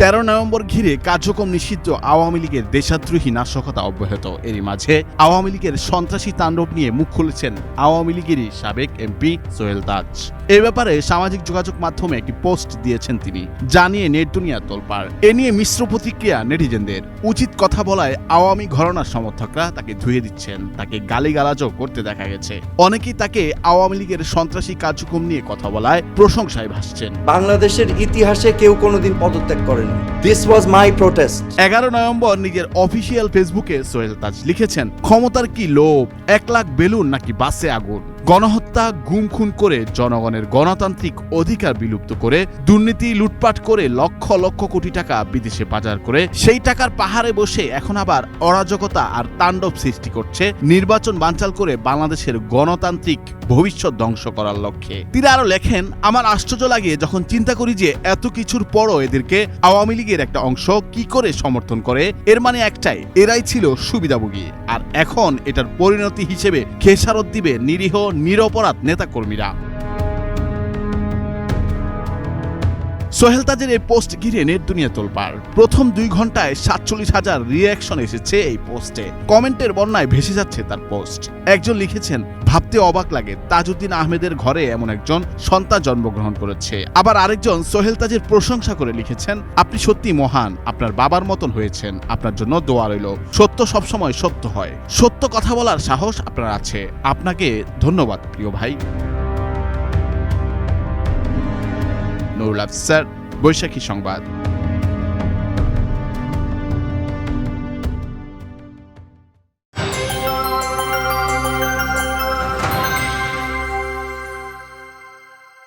তেরো নভেম্বর ঘিরে কার্যক্রম নিষিদ্ধ আওয়ামী লীগের দেশাদ্রোহী নাশকতা অব্যাহত। এরই মাঝে আওয়ামী লীগের সন্ত্রাসী তাণ্ডব নিয়ে মুখ খুলেছেন আওয়ামী লীগেরই সাবেক এমপি সোহেল তাজ এ ব্যাপারে সামাজিক যোগাযোগ মাধ্যমে একটি পোস্ট দিয়েছেন তিনি। জানিয়ে নেট দুনিয়া এ নিয়ে মিশ্র প্রতিক্রিয়া নেটিজেনদের। উচিত কথা বলায় আওয়ামী ঘরনার সমর্থকরা তাকে ধুয়ে দিচ্ছেন। তাকে গালিগালাজও করতে দেখা গেছে। অনেকেই তাকে আওয়ামী লীগের সন্ত্রাসী কার্যক্রম নিয়ে কথা বলায় প্রশংসায় ভাসছেন। বাংলাদেশের ইতিহাসে কেউ কোনোদিন পদত্যাগ করেনি। দিস ওয়াজ মাই প্রোটেস্ট এগারো নভেম্বর নিজের অফিসিয়াল ফেসবুকে সোহেল তাজ লিখেছেন, ক্ষমতার কি লোভ? এক লাখ বেলুন নাকি বাসে আগুন? গণহত্যা গুম খুন করে জনগণের গণতান্ত্রিক অধিকার বিলুপ্ত করে দুর্নীতি লুটপাট করে লক্ষ লক্ষ কোটি টাকা বিদেশে পাচার করে, সেই টাকার পাহাড়ে বসে এখন আবার অরাজকতা আর তাণ্ডব সৃষ্টি করছে। নির্বাচন বানচাল করে বাংলাদেশের গণতান্ত্রিক ভবিষ্যৎ ধ্বংস করার লক্ষ্যে। তিনি আরও লেখেন, আমার আশ্চর্য লাগে যখন চিন্তা করি যে এত কিছুর পরও এদেরকে আওয়ামী লীগের একটা অংশ কি করে সমর্থন করে, এর মানে একটাই, এরাই ছিল সুবিধাভোগী। আর এখন এটার পরিণতি হিসেবে খেসারত দিবে নিরীহ নিরপরাধ নেতাকর্মীরা। সোহেল তাজের এই পোস্ট ঘিরে নেট দুনিয়া তোলপাড়। প্রথম দুই ঘন্টায় সাতচল্লিশ হাজার রিয়াকশন এসেছে এই পোস্টে। কমেন্টের বন্যায় ভেসে যাচ্ছে তার পোস্ট। একজন লিখেছেন, ভাবতে অবাক লাগে, তাজউদ্দিন আহমেদের ঘরে এমন একজন সন্তান জন্মগ্রহণ করেছে। আবার আরেকজন সোহেল তাজের প্রশংসা করে লিখেছেন, আপনি সত্যি মহান, আপনার বাবার মতন হয়েছেন, আপনার জন্য দোয়া রইল। সত্য সবসময় সত্য হয়। সত্য কথা বলার সাহস আপনার আছে। আপনাকে ধন্যবাদ, প্রিয় ভাই। নুরুল আফসার বৈশাখী সংবাদ।